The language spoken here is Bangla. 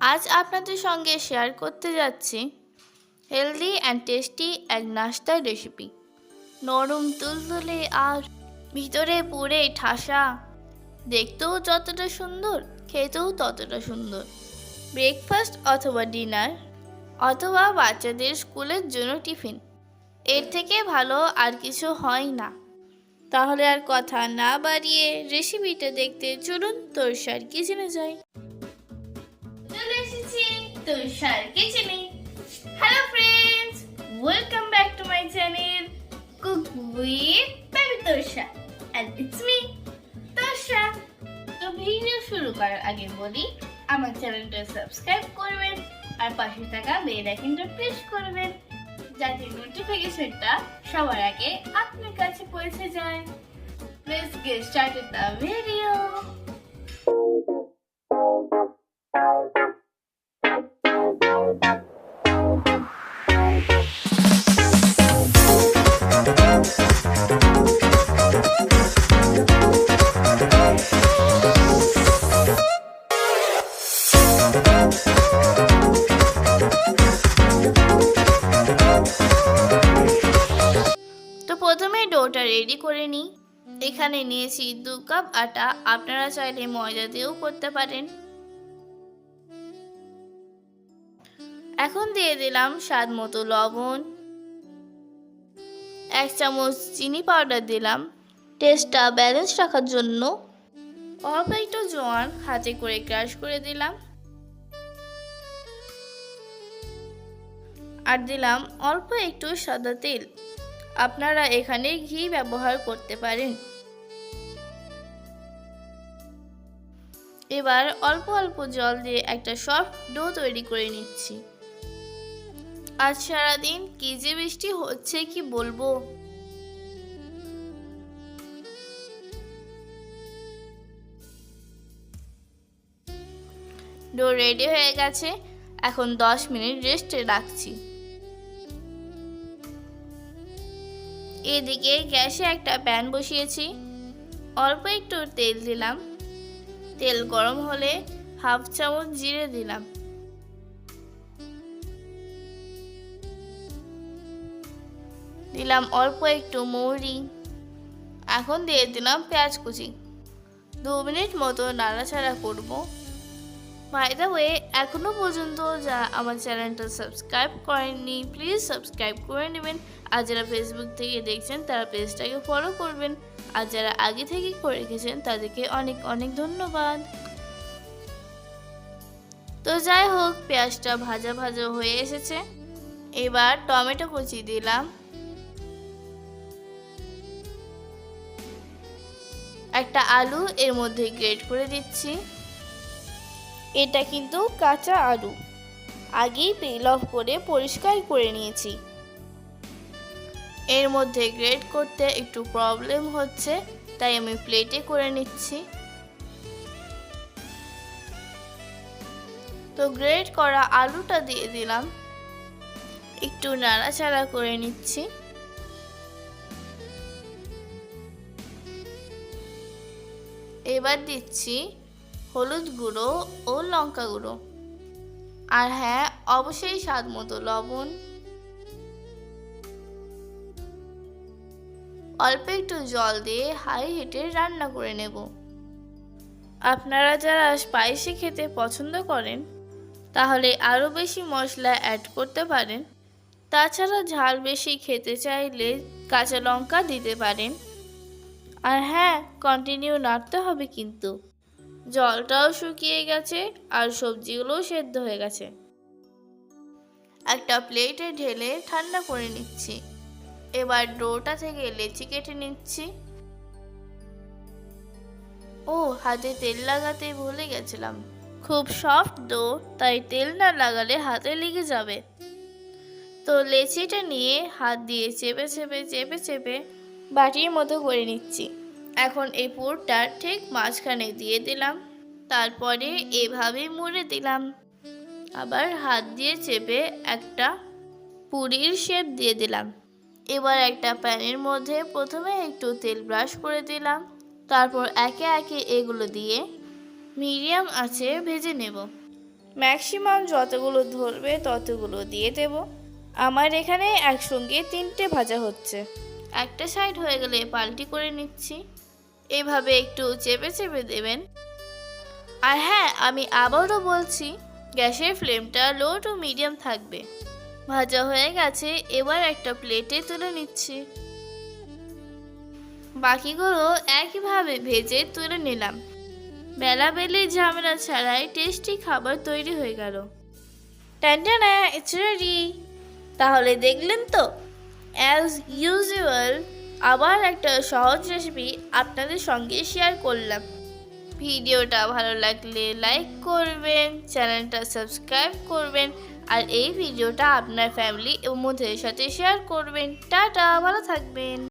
আজ আপনাদের সঙ্গে শেয়ার করতে যাচ্ছি হেলদি অ্যান্ড টেস্টি এক নাস্তার রেসিপি নরম তুলতুলে আর ভিতরে পুরে ঠাসা। দেখতেও যতটা সুন্দর, খেতেও ততটা সুন্দর। ব্রেকফাস্ট অথবা ডিনার অথবা বাচ্চাদের স্কুলের জন্য টিফিন এর থেকে ভালো আর কিছু হয় না। তাহলে আর কথা না বাড়িয়ে রেসিপিটা দেখতে চলুন তোরসার কিচেনে যাই। চলে তোরসার কিচেনে। Hello friends welcome back to my channel cook with baby Torsa and it's me Torsa তো ভিডিও শুরু করার আগে বলি, আমার চ্যানেলটা সাবস্ক্রাইব করবেন আর পাশে থাকা বেল আইকনটা প্রেস করবেন, যাতে নোটিফিকেশনটা সবার আগে আপনার কাছে পৌঁছে যায়। Let's get started the video. করে নিই। এখানে নিয়েছি দু কাপ আটা। আপনারা চাইলে ময়দা দিয়েও করতে পারেন। এখন দিয়ে দিলাম স্বাদ মতো লবণ। এক চামচ চিনি পাউডার দিলাম। টেস্টটা ব্যালেন্স রাখার জন্য। অল্প একটু জোয়ান হাতে করে ক্রাশ করে দিলাম। আর দিলাম অল্প একটু সাদা তেল। আপনারা এখানে ঘি ব্যবহার করতে পারেন। এবার অল্প অল্প জল দিয়ে একটা সফট ডো তৈরি করে নিচ্ছি। আজ সারাদিন কি যে বৃষ্টি হচ্ছে কি বলব? ডো রেডি হয়ে গেছে। এখন দশ মিনিট রেস্টে রাখছি। এদিকে গ্যাসে একটা প্যান বসিয়েছি। অল্প একটু তেল দিলাম। তেল গরম হলে হাফ চামচ জিরে দিলাম। দিলাম অল্প একটু মৌরি। এখন দিয়ে দিলাম পেঁয়াজ কুচি। দু মিনিট মতো নাড়াচাড়া করব। বাই দ্য ওয়ে এখনও পর্যন্ত যা আমার চ্যানেলটা সাবস্ক্রাইব করেননি প্লিজ সাবস্ক্রাইব করে নেবেন। আর যারা ফেসবুক থেকে দেখছেন, তারা পেজটাকে ফলো করবেন। আর যারা আগে থেকে করে রেখেছেন, তাদেরকে অনেক অনেক ধন্যবাদ। তো যাই হোক, পেঁয়াজটা ভাজা ভাজা হয়ে এসেছে। এবার টমেটো কুচি দিলাম। একটা আলু এর মধ্যে গ্রেট করে দিচ্ছি। এটা কিন্তু কাঁচা আলু। আগেই পেল অফ করে পরিষ্কার করে নিয়েছি। এর মধ্যে গ্রেড করতে একটু প্রবলেম হচ্ছে, তাই আমি প্লেটে করে নিচ্ছি। তো গ্রেড করা আলুটা দিয়ে দিলাম। একটু নাড়াচাড়া করে নিচ্ছি। এবার দিচ্ছি হলুদ গুঁড়ো ও লঙ্কা গুঁড়ো। আর হ্যাঁ অবশ্যই স্বাদ মতো লবণ। অল্প একটু জল দিয়ে হাই হিটে রান্না করে নেব। আপনারা যারা স্পাইসি খেতে পছন্দ করেন, তাহলে আরও বেশি মশলা অ্যাড করতে পারেন। তাছাড়া ঝাল বেশি খেতে চাইলে কাঁচা লঙ্কা দিতে পারেন। আর হ্যাঁ কন্টিনিউ নাড়তে হবে কিন্তু। জলটাও শুকিয়ে গেছে আর সবজিগুলোও সেদ্ধ হয়ে গেছে। একটা প্লেটে ঢেলে ঠান্ডা করে নিচ্ছি। এবার ডোটা থেকে লেচি কেটে নিচ্ছি। ও, হাতে তেল লাগাতে ভুলে গেছিলাম। খুব সফট ডো, তাই তেল না লাগালে হাতে লেগে যাবে। তো লেচিটা নিয়ে হাত দিয়ে চেপে চেপে চেপে চেপে বাটির মতো করে নিচ্ছি। এখন এই পুরটা ঠিক মাঝখানে দিয়ে দিলাম। তারপরে এভাবে মুড়ে দিলাম। আবার হাত দিয়ে চেপে একটা পুরীর শেপ দিয়ে দিলাম। এবার একটা প্যানের মধ্যে প্রথমে একটু তেল ব্রাশ করে দিলাম। তারপর একে একে এগুলো দিয়ে মিডিয়াম আছে ভেজে নেব। ম্যাক্সিমাম যতগুলো ধরবে ততগুলো দিয়ে দেব। আমার এখানে একসঙ্গে তিনটে ভাজা হচ্ছে। একটা সাইড হয়ে গেলে পাল্টি করে নিচ্ছি। এভাবে একটু চেপে চেপে দেবেন। আর হ্যাঁ আমি আবারও বলছি, গ্যাসের ফ্লেমটা লো টু মিডিয়াম থাকবে। ভাজা হয়ে গেছে, এবার একটা প্লেটে তুলে নিচ্ছি। বাকিগুলো একইভাবে ভেজে তুলে নিলাম। বেলা বেলে ঝামেলা ছাড়াই টেস্টি খাবার তৈরি হয়ে গেল। টানটানা ইটস রেডি তাহলে দেখলেন তো অ্যাজ ইউজুয়াল আবার একটা সহজ রেসিপি আপনাদের সঙ্গে শেয়ার করলাম। ভিডিওটা ভালো লাগলে লাইক করবেন চ্যানেলটা সাবস্ক্রাইব করবেন, আর এই ভিডিওটা আপনার ফ্যামিলি এবং বন্ধুদের সাথে শেয়ার করবেন। টাটা, ভালো থাকবেন।